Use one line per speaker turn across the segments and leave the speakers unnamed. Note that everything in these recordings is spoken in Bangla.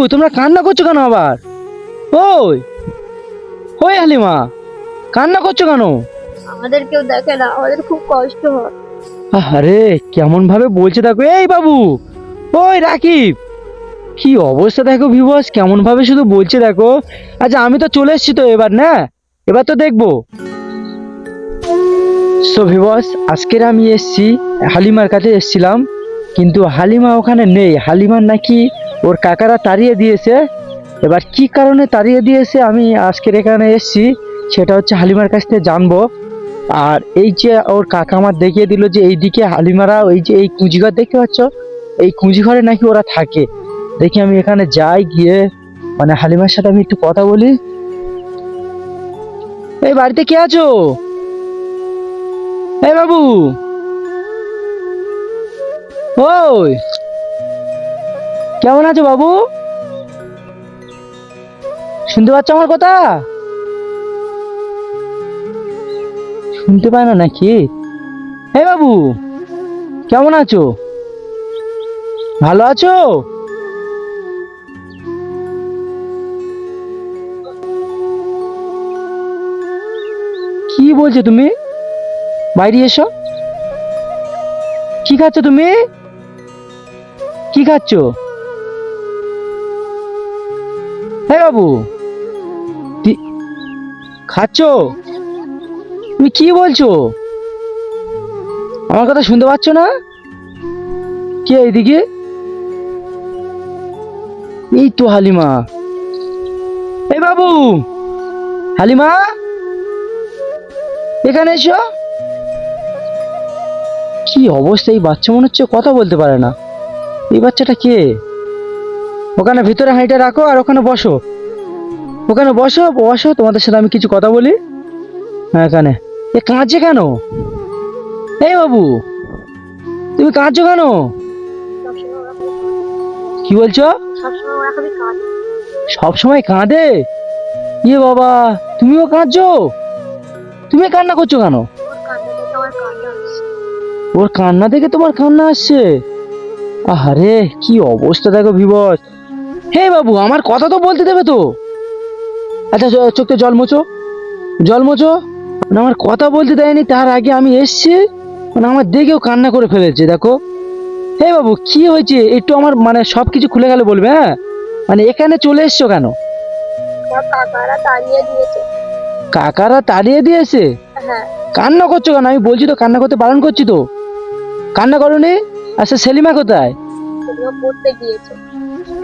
বাবু তোমরা কান্না করছ কেন আবার? ওই ওই হালিমা কান্না করছ কেন?
আমাদের কেউ দেখে না আমাদের খুব কষ্ট হয়।
আরে কেমন ভাবে বলছে দেখো। এই বাবু ওই রাকিব কি অবস্থা দেখো ভিবস কেমন ভাবে শুধু বলছে দেখো। আচ্ছা আমি তো চলে এসেছি তো এবার না? এবার তো দেখব। সো ভিবস আজকের আমি এসেছি হালিমার কাছে এসেছিলাম কিন্তু হালিমা ওখানে নেই। হালিমার নাকি ওর কাকারা তাড়িয়ে দিয়েছে। এবার কি কারণে তাড়িয়ে দিয়েছে আমি আজকের এখানে এসেছি, সেটা হচ্ছে হালিমার কাছ থেকে জানব। আর এই যে ওর কাকা আমার দেখিয়ে দিল যে এইদিকে হালিমারা, ওই যে এই কুঁজিঘর দেখতে পাচ্ছ? এই কুঁজিঘরে নাকি ওরা থাকে। দেখি আমি এখানে যাই গিয়ে মানে হালিমার সাথে আমি একটু কথা বলি। এই বাড়িতে কে আছো? এই বাবু। ওই। কেমন আছো বাবু? শুনতে পাচ্ছ আমার কথা? শুনতে পায় না নাকি? হে বাবু, কেমন আছো? ভালো আছো? কি বলছো তুমি? বাইরে এসো। কি খাচ্ছ তুমি? কি খাচ্ছ? হে বাবু। খাচ্ছো? তুমি কি বলছো? আমার কথা শুনতে পাচ্ছ না? কে এইদিকে? এই তো হালিমা। এই বাবু, হালিমা, এখানে এসো। কি অবস্থা, এই বাচ্চা মনে হচ্ছে কথা বলতে পারে না। এই বাচ্চাটা কে? ওখানে ভিতরে হাঁড়িটা রাখো আর ওখানে বসো। ওখানে বসো বসো, তোমাদের সাথে আমি কিছু কথা বলি। হ্যাঁ এখানে। এ কাঁদছে কেন? এই বাবু, তুমি কাঁদছো কেন? কি বলছো?
সবসময় কাঁদে?
সব সময় কাঁদে ইয়ে বাবা, তুমিও কাঁদছো? তুমি কান্না করছ কেন?
ওর কান্না দেখে
তোমার কান্না আসছে। আহারে, কি অবস্থা দেখো বিবস হে বাবু আমার কথা তো বলতে দেবে তো। আচ্ছা চোখে জল মোচো জল মোচো মানে আমার কথা বলতে দেয়নি তার আগে আমি এসছি। মানে আমার দেখেও কান্না করে ফেলেছে দেখো। হে বাবু কি হয়েছে? একটু আমার মানে সব কিছু খুলে গেলে বলবে হ্যাঁ? মানে এখানে চলে এসছো কেন?
কাকারা তাড়িয়ে দিয়েছে।
কাকারা তাড়িয়ে দিয়েছে?
হ্যাঁ।
কান্না করছ কেন? আমি বলছি তো কান্না করতে বারণ করছি তো। কান্না করনি? আচ্ছা সেলিমা কোথায়?
পড়তে গিয়েছে।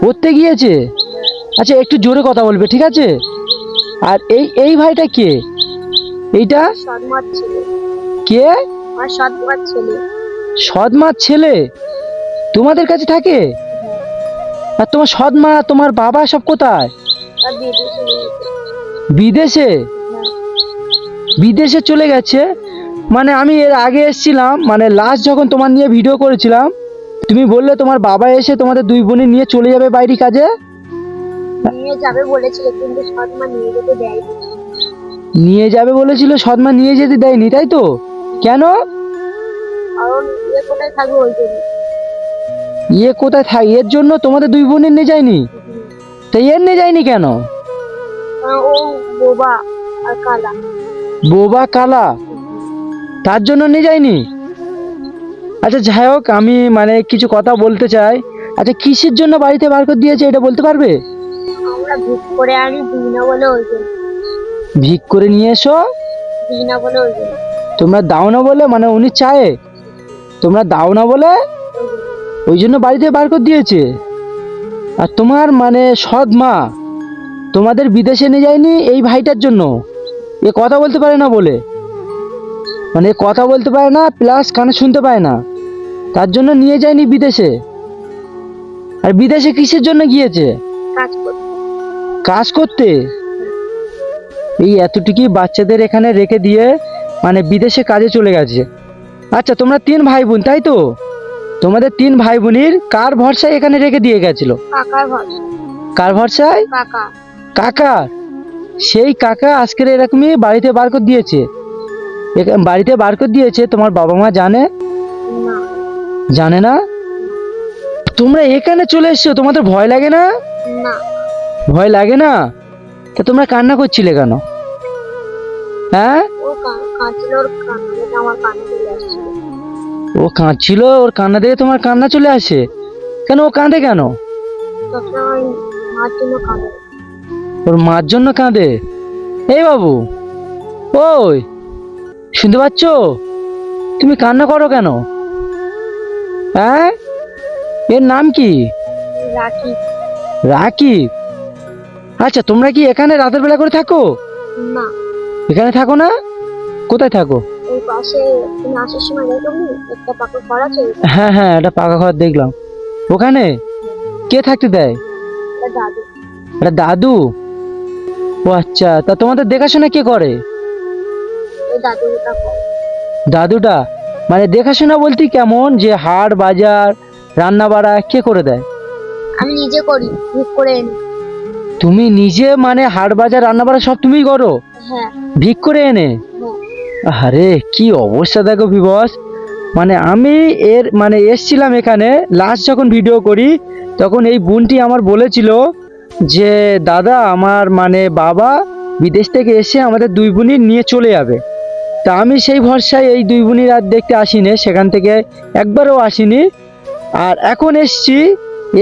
পড়তে গিয়েছে? আচ্ছা একটু জোরে কথা বলবে ঠিক আছে? আর এই এই ভাইটা কে? এইটা? কে?
সদমার ছেলে।
তোমাদের কাছে থাকে? আর তোমার সৎমা তোমার বাবা সব কোথায়?
বিদেশে
বিদেশে?
হ্যাঁ।
বিদেশে চলে গেছে? মানে আমি এর আগে এসেছিলাম মানে লাস্ট যখন তোমার নিয়ে ভিডিও করেছিলাম তুমি বললে তোমার বাবা এসে তোমাদের দুই বোনে নিয়ে চলে যাবে বাইরে কাজে?
নিয়ে যাবে বলেছিল কিন্তু সদমা নিয়ে যেতে দেয়নি।
নিয়ে যাবে বলেছিল সৎমা নিয়ে যেতে দেয়নি তাই তো? কেন?
কারণ ইয়ে কোথায় থাকবে ওই জন্য।
ইয়ে কোথায় থাক এর জন্য তোমাদের দুই বোনের নিয়ে যায়নি? তাই এর নিয়ে যায়নি কেন?
ও বোবা আর কালা।
বোবা কালা তার জন্য নিয়ে যায়নি? আচ্ছা যাই হোক আমি মানে কিছু কথা বলতে চাই। আচ্ছা কিসের জন্য বাড়িতে বার করে দিয়েছে এটা বলতে পারবে?
আমরা ভিক করে আনি দিই না বলে ওই জন্য।
ভিক করে নিয়ে এসো।
দিই না বলে ওই জন্য।
তোমরা দাও না বলে মানে উনি চায়। তোমরা দাও না বলে
ওই জন্য
বাড়িতে বার করে দিয়েছে। আর তোমার মানে সৎ মা তোমাদের বিদেশে নিয়ে যায়নি এই ভাইটার জন্য। এ কথা বলতে পারে না বলে। মানে কথা বলতে পারে না প্লাস কানে শুনতে পায় না। তার জন্য নিয়ে যায়নি বিদেশে। আর বিদেশে কিসের জন্য গিয়েছে?
কাজ করতে।
এই এতটুকুই বাচ্চাদের এখানে রেখে দিয়ে মানে বিদেশে কাজে চলে গেছে। আচ্ছা তোমরা তিন ভাই বোন তাই তো? তোমাদের তিন ভাই বোনের কার ভরসায় এখানে রেখে দিয়ে গেছিল? কার ভরসায়?
কাকা।
কাকা? সেই কাকা আজকের এরকমই বাড়িতে বার করে দিয়েছে। বাড়িতে বার করে দিয়েছে তোমার বাবা মা জানে?
না।
জানে না? তোমরা এখানে চলে এসছো তোমাদের ভয় লাগে না? ভয় লাগে না? তা তোমরা কান্না করছিলে কেন? হ্যাঁ?
ও কাঁদছিল ওর কান্না দেখে
তোমার কান্না চলে আসে? কেন ও কাঁদে কেন? ওর মার জন্য কাঁদে? এই বাবু ওই শুনতে পাচ্ছ? তুমি কান্না করো কেন? হ্যাঁ? এর নাম কি?
রাখি।
রাকিব আচ্ছা তোমরা কি এখানে রাতের বেলা করে থাকো?
না।
এখানে থাকো না? কোথায় থাকো?
ওই পাশে আসার সময় দেখবি একটা পাকা ঘর আছে।
হ্যাঁ হ্যাঁ একটা পাকা ঘর দেখলাম। ওখানে? কে থাকতে দেয়?
দাদু।
একটা দাদু? ও আচ্ছা তা তোমাদের দেখাশোনা কে করে?
দাদুটা করে
দাদুটা? মানে দেখাশোনা বলতে কেমন যে হাট বাজার রান্না বাড়া কে করে দেয়?
আমি নিজে করি ভিক করে এনে।
তুমি নিজে মানে হাট বাজার রান্না বাড়া সব তুমিই করো?
হ্যাঁ।
ভিক করে এনে?
হ্যাঁ।
আরে কি অবস্থা দেখো বিবস। মানে আমি এর মানে এসছিলাম এখানে লাস্ট যখন ভিডিও করি তখন এই বোনটি আমার বলেছিল যে দাদা আমার মানে বাবা বিদেশ থেকে এসে আমাদের দুই বোনই নিয়ে চলে যাবে। তা আমি সেই ভরসায় এই দুই বোনির রাত দেখতে আসিনি, সেখান থেকে একবারও আসিনি। আর এখন এসছি,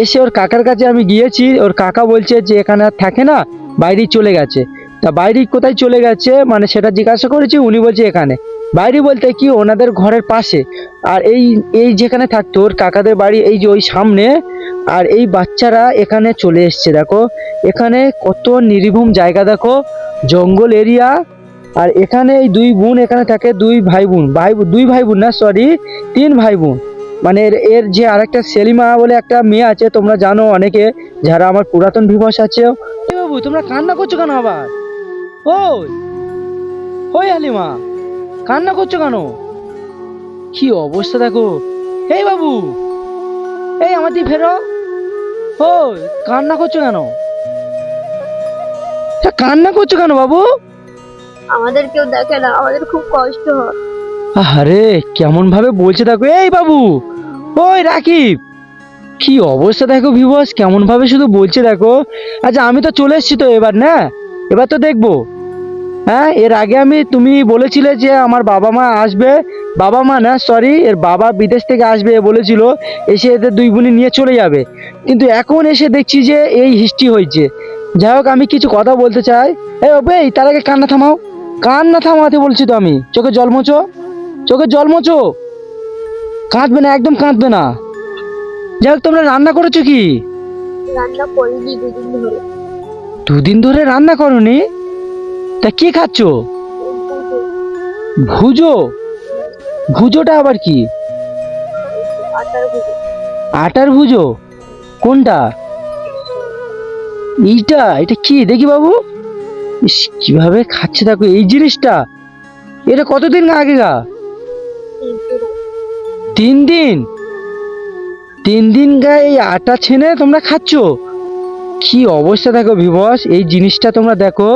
এসে ওর কাকার কাছে আমি গিয়েছি, ওর কাকা বলছে যে এখানে আর থাকে না বাইরেই চলে গেছে। তা বাইরে কোথায় চলে গেছে মানে সেটা জিজ্ঞাসা করেছি, উনি বলছে এখানে। বাইরে বলতে কি, ওনাদের ঘরের পাশে। আর এই এই যেখানে থাকতো, ওর কাকাদের বাড়ি এই যে ওই সামনে, আর এই বাচ্চারা এখানে চলে এসছে, দেখো। এখানে কত নিরিভূম জায়গা, দেখো। জঙ্গল এরিয়া আর এখানে এই দুই বোন এখানে থাকে দুই ভাই বোন ভাই, দুই ভাই বোন না সরি তিন ভাই বোন মানে এর এর যে আরেকটা সেলিমা বলে একটা মেয়ে আছে, তোমরা জানো অনেকে, যারা আমার পুরাতন ভিবস আছে। বাবু, তোমরা কান্না করছ কেন আবার? ওই ওই হালিমা কান্না করছ কেন? কি অবস্থা দেখো। এই বাবু, এই আমার দিয়ে ফেরো। ওই, কান্না করছ কেন? কান্না করছ কেন বাবু?
আমাদের কেউ দেখে না, আমাদের খুব কষ্ট হয়।
আরে কেমন ভাবে বলছে দেখো, এই বাবু! ওই রাকিব! কি অবস্থা দেখো ভিবস কেমন ভাবে শুধু বলছে দেখো। আচ্ছা আমি তো চলে এসেছি তো এবার, না? এবার তো দেখব। হ্যাঁ এর আগে আমি, তুমি বলেছিলে যে আমার বাবা মা আসবে। বাবা মা না সরি এর বাবা বিদেশ থেকে আসবে বলেছিল, এসে এদের দুই বোনই নিয়ে চলে যাবে। কিন্তু এখন এসে দেখছি যে এই হিস্ট্রি হয়েছে। যাই হোক, আমি কিছু কথা বলতে চাই। এই তার আগে কান্না থামাও। কান্না থামাতে বলছি তো আমি। চোখে জল মোচো চোখে জল মোচো কাঁদবে না একদম কাঁদবে না। যাই হোক তোমরা রান্না করেছ কি?
রান্না করিনি দুদিন ধরে।
দুদিন ধরে রান্না করনি? তা কি খাচ্ছ? ভুজো? ভুজোটা আবার কি?
আটার
আটার ভুজো? কোনটা? এইটা এটা কি? দেখি বাবু। ইস, কীভাবে খাচ্ছে দেখো, এই জিনিসটা? এটা কতদিন আগে গা? তিন দিন? তিন দিন গায়ে এই আটা ছেনে তোমরা খাচ্ছ? কি অবস্থা দেখো ভিবস এই জিনিসটা তোমরা দেখো,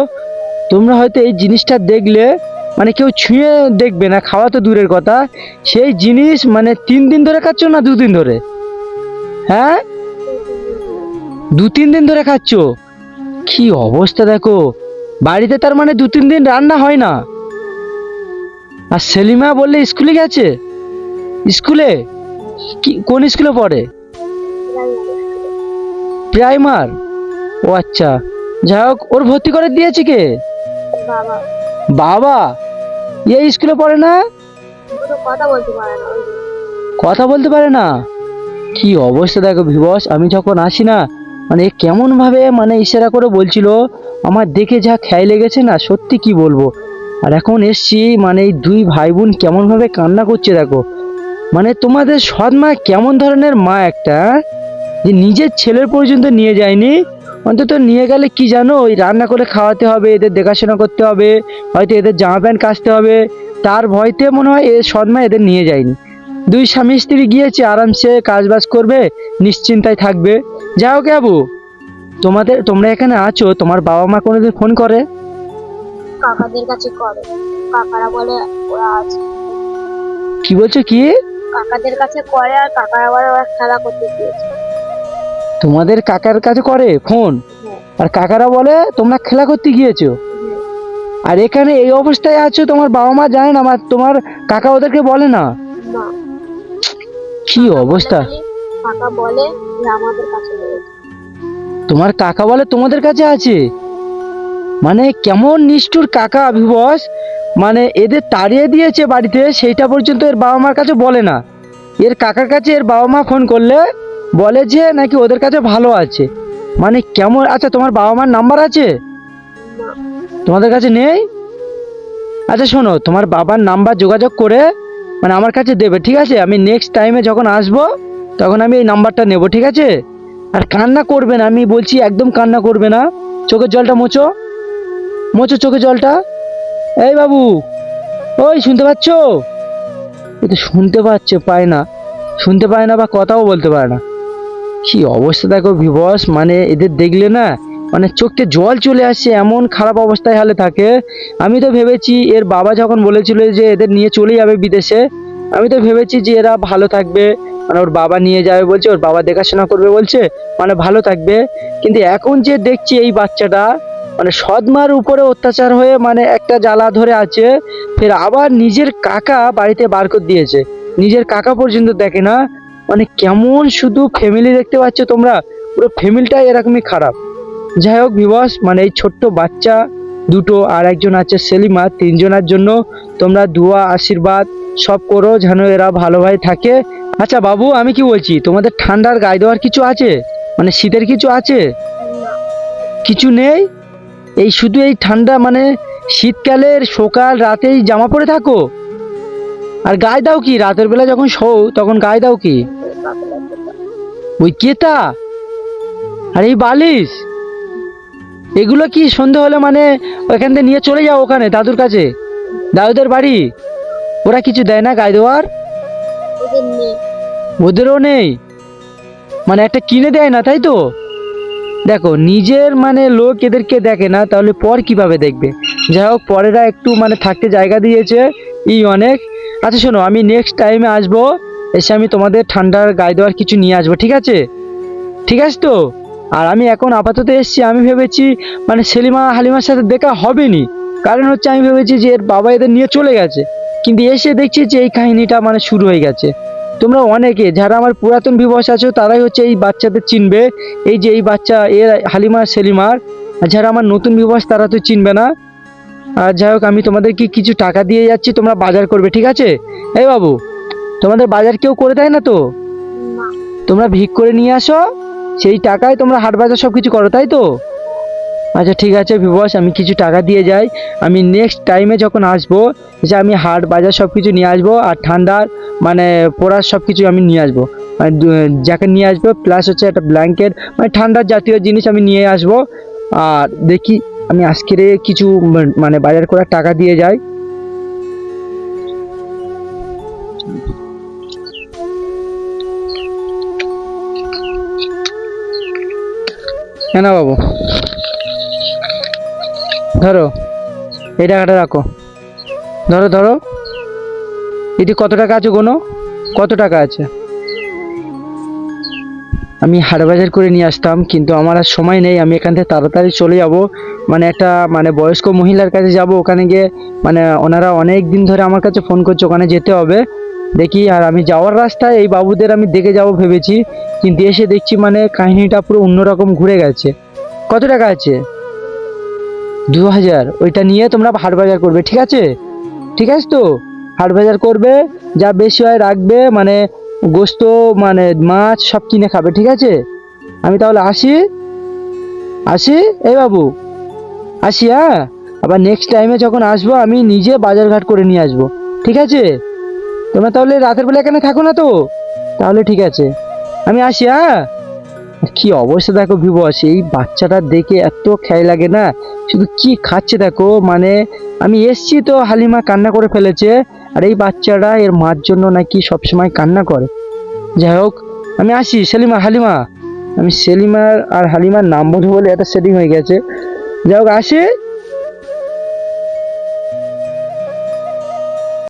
তোমরা হয়তো এই জিনিসটা দেখলে মানে কেউ ছুঁয়ে দেখবে না, খাওয়া তো দূরের কথা। সেই জিনিস মানে তিন দিন ধরে খাচ্ছ না দুদিন ধরে? হ্যাঁ? দু তিন দিন ধরে খাচ্ছ? কি অবস্থা দেখো। বাড়িতে তার মানে দু তিন দিন রান্না হয় না। আর সেলিমা বললে স্কুলে গেছে? স্কুলে? কি কোন স্কুলে পড়ে? প্রাইমার? ও আচ্ছা। যাই হোক ওর ভর্তি করে দিয়েছে কে?
বাবা।
এই স্কুলে পড়ে না?
কথা বলতে পারে না।
কথা বলতে পারে না? কি অবস্থা দেখো ভিবস আমি যখন আসি না মানে এ কেমন ভাবে মানে ইশারা করে বলছিল, আমার দেখে যা খেয়াল লেগেছে না, সত্যি কি বলব? আর এখন এসছি মানে এই দুই ভাই বোন কেমন ভাবে কান্না করছে দেখো। মানে তোমাদের সৎ মা কেমন ধরনের মা একটা? যে নিজের ছেলের পর্যন্ত নিয়ে যায়নি, অন্তত নিয়ে গেলে কি জানো? ওই রান্না করে খাওয়াতে হবে, এদের দেখাশোনা করতে হবে, হয়তো এদের জামা প্যান্ট কাচতে হবে, তার ভয়তে মনে হয় এ সৎ মা এদের নিয়ে যায়নি। দুই স্বামী স্ত্রী গিয়েছে আরামসে কাজ বাজ করবে নিশ্চিন্তায় থাকবে। যাও বাবু তোমাদের তোমরা এখানে আছো তোমার বাবা মা কোনোদিন ফোন করে?
কাকাদের কাছে করে। কাকারা বলে ওরা আছে।
কি বলছো কি?
কাকাদের কাছে করে আর কাকারা আবার ওরা খেলা করতে দিয়েছে
তোমাদের কাকার কাছে করে ফোন? আর কাকারা বলে তোমরা খেলা করতে গিয়েছো? আর এখানে এই অবস্থায় আছো তোমার বাবা মা জানে না আমার তোমার কাকা ওদেরকে বলে না। কি অবস্থা?
কাকা বলে যে আমাদের কাছে রয়েছে।
তোমার কাকা বলে তোমাদের কাছে আছে? মানে কেমন নিষ্ঠুর কাকা বিবস মানে এদের তাড়িয়ে দিয়েছে বাড়িতে সেইটা পর্যন্ত এর বাবা মার কাছে বলে না। এর কাকার কাছে এর বাবা মা ফোন করলে বলে যে নাকি ওদের কাছে ভালো আছে। মানে কেমন আচ্ছা তোমার বাবা মার নাম্বার আছে? তোমাদের কাছে নেই? আচ্ছা শোনো তোমার বাবার নাম্বার যোগাযোগ করে মানে আমার কাছে দেবে, ঠিক আছে? আমি নেক্সট টাইমে যখন আসব, তখন আমি এই নাম্বারটা নেব, ঠিক আছে? আর কান্না করবে না, আমি বলছি একদম কান্না করবে না। চোখের জলটা মোচো মোচো চোখের জলটা। এই বাবু, ওই শুনতে পাচ্ছ? এ তো শুনতে পাচ্ছে, পায় না। শুনতে পায় না বা কথাও বলতে পারে না। কি অবস্থা দেখো বিবস মানে এদের দেখলে না মানে চোখে জল চলে আসছে এমন খারাপ অবস্থায় হালে থাকে। আমি তো ভেবেছি, এর বাবা যখন বলেছিল যে এদের নিয়ে চলে যাবে বিদেশে, আমি তো ভেবেছি যে এরা ভালো থাকবে। মানে ওর বাবা নিয়ে যাবে বলছে, ওর বাবা দেখাশোনা করবে বলছে মানে ভালো থাকবে। কিন্তু এখন যে দেখছি এই বাচ্চাটা মানে সদমার উপরে অত্যাচার হয়ে মানে একটা জ্বালা ধরে আছে, ফের আবার নিজের কাকা বাড়িতে বার করে দিয়েছে। নিজের কাকা পর্যন্ত দেখে না। মানে কেমন শুধু ফ্যামিলি দেখতে পাচ্ছ তোমরা, পুরো ফ্যামিলিটাই এরকমই খারাপ। যাই হোক বিবস মানে এই ছোট্ট বাচ্চা দুটো আর একজন আছে সেলিমা, তিনজনের জন্য তোমরা দোয়া, আশীর্বাদ সব করো যেন এরা ভালোভাবে থাকে। আচ্ছা বাবু, আমি কি বলছি, তোমাদের ঠান্ডার গায়ে দেওয়ার কিছু আছে? মানে শীতের কিছু আছে? কিছু নেই? এই শুধু এই ঠান্ডা মানে শীতকালের সকাল, রাতেই জামা পরে থাকো। আর গায়ে দাও কি? রাতের বেলা যখন শো তখন গায়ে দাও কি। ওই কেতা? আর এই বালিশ? এগুলো কি সন্ধে হলে মানে ওখান থেকে নিয়ে চলে যাও ওখানে দাদুর কাছে? দাদুদের বাড়ি? ওরা কিছু দেয় না গায়ে দেওয়ার? ওদেরও নেই? মানে একটা কিনে দেয় না তাই তো? দেখো নিজের মানে লোক এদেরকে দেখে না তাহলে পর কীভাবে দেখবে? যাই হোক পরেরা একটু মানে থাকতে জায়গা দিয়েছে ই অনেক। আচ্ছা শোনো আমি নেক্সট টাইমে আসব এসে আমি তোমাদের ঠান্ডার গায়ে দেওয়ার কিছু নিয়ে আসব ঠিক আছে? ঠিক আছে তো? আর আমি এখন আপাতত এসেছি, আমি ভেবেছি মানে সেলিমা হালিমার সাথে দেখা হবে নি কারণ হচ্ছে আমি ভেবেছি যে এর বাবা এদের নিয়ে চলে গেছে। কিন্তু এসে দেখছি যে এই কাহিনীটা মানে শুরু হয়ে গেছে। তোমরা অনেকে যারা আমার পুরাতন বিবস আছো, তারাই হচ্ছে এই বাচ্চাদের চিনবে। এই যে এই বাচ্চা, এর হালিমা সেলিমার। আর যারা আমার নতুন বিবস তারা তো চিনবে না। আর যাই হোক, আমি তোমাদেরকে কিছু টাকা দিয়ে যাচ্ছি, তোমরা বাজার করবে, ঠিক আছে? এই বাবু, তোমাদের বাজার কেউ করে দেয় না তো? তোমরা ভিক করে নিয়ে আসো। সেই টাকায় তোমরা হাট বাজার সব কিছু করো, তাই তো? আচ্ছা ঠিক আছে বিবস আমি কিছু টাকা দিয়ে যাই। আমি নেক্সট টাইমে যখন আসব, যে আমি হাট বাজার সব কিছু নিয়ে আসব, আর ঠান্ডার মানে পড়ার সব কিছু আমি নিয়ে আসব। মানে জ্যাকেট নিয়ে আসব প্লাস হচ্ছে একটা ব্ল্যাঙ্কেট মানে ঠান্ডার জাতীয় জিনিস আমি নিয়ে আসব। আর দেখি, আমি আজকের কিছু মানে বাজার করার টাকা দিয়ে যাই। কেন বাবু। ধরো, এই টাকাটা রাখো। ধরো ধরো। এটি কত টাকা আছে কোনো কত টাকা আছে? আমি হাট বাজার করে নিয়ে আসতাম, কিন্তু আমার আর সময় নেই। আমি এখান থেকে তাড়াতাড়ি চলে যাব। মানে একটা মানে বয়স্ক মহিলার কাছে যাব। ওখানে গিয়ে মানে ওনারা অনেক দিন ধরে আমার কাছে ফোন করছে, ওখানে যেতে হবে। দেখি, আর আমি যাওয়ার রাস্তায় এই বাবুদের আমি দেখে যাব ভেবেছি, কিন্তু এসে দেখছি মানে কাহিনীটা পুরো অন্যরকম ঘুরে গেছে। কত টাকা আছে? দু হাজার। ওইটা নিয়ে তোমরা হাট বাজার করবে, ঠিক আছে? ঠিক আছে তো? হাট বাজার করবে, যা বেশি হয় রাখবে মানে গোস্ত মানে মাছ সব কিনে খাবে, ঠিক আছে? আমি তাহলে আসি। আসি? এই বাবু। আসি হ্যাঁ? আবার নেক্সট টাইমে যখন আসব, আমি নিজে বাজারঘাট করে নিয়ে আসব, ঠিক আছে? তোমরা তাহলে রাতের বেলা এখানে থাকো না তো? তাহলে ঠিক আছে। আমি আসি হ্যাঁ? কি অবস্থা দেখো ভিবস এই বাচ্চাটা দেখে এত খেয়াল লাগে না। শুধু কি খাচ্ছে দেখো মানে আমি এসছি তো, হালিমা কান্না করে ফেলেছে, আর এই বাচ্চাটা এর মার জন্য নাকি সবসময় কান্না করে। যাই হোক, আমি আসি, সেলিমা, হালিমা। আমি সেলিমার আর হালিমার নাম বলব বলে একটা সেটিং হয়ে গেছে। যাই হোক, আসি।